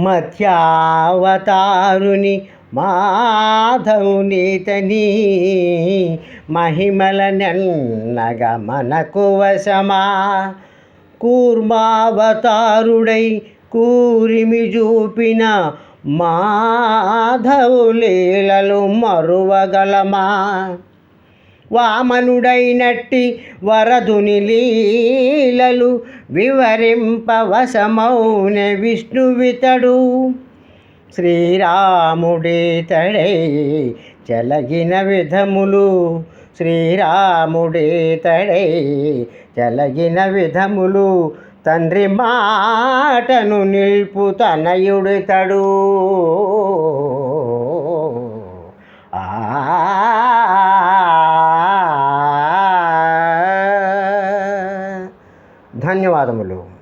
మధ్యావతారుని మాధవునితని మహిమల నెన్నగ మనకు వశమా. కూర్మావతారుడై కూరిమి చూపిన మాధవులీలలు మరువగలమా? వామనుడైనట్టి వరదుని లీలలు వివరింపవశమౌన విష్ణువితడు. శ్రీరాముడేతడై చెలగిన విధములు. శ్రీరాముడేతడై చలగిన విధములు. తండ్రి మాటను నిల్పు తనయుడితడు. ధన్యవాదములు.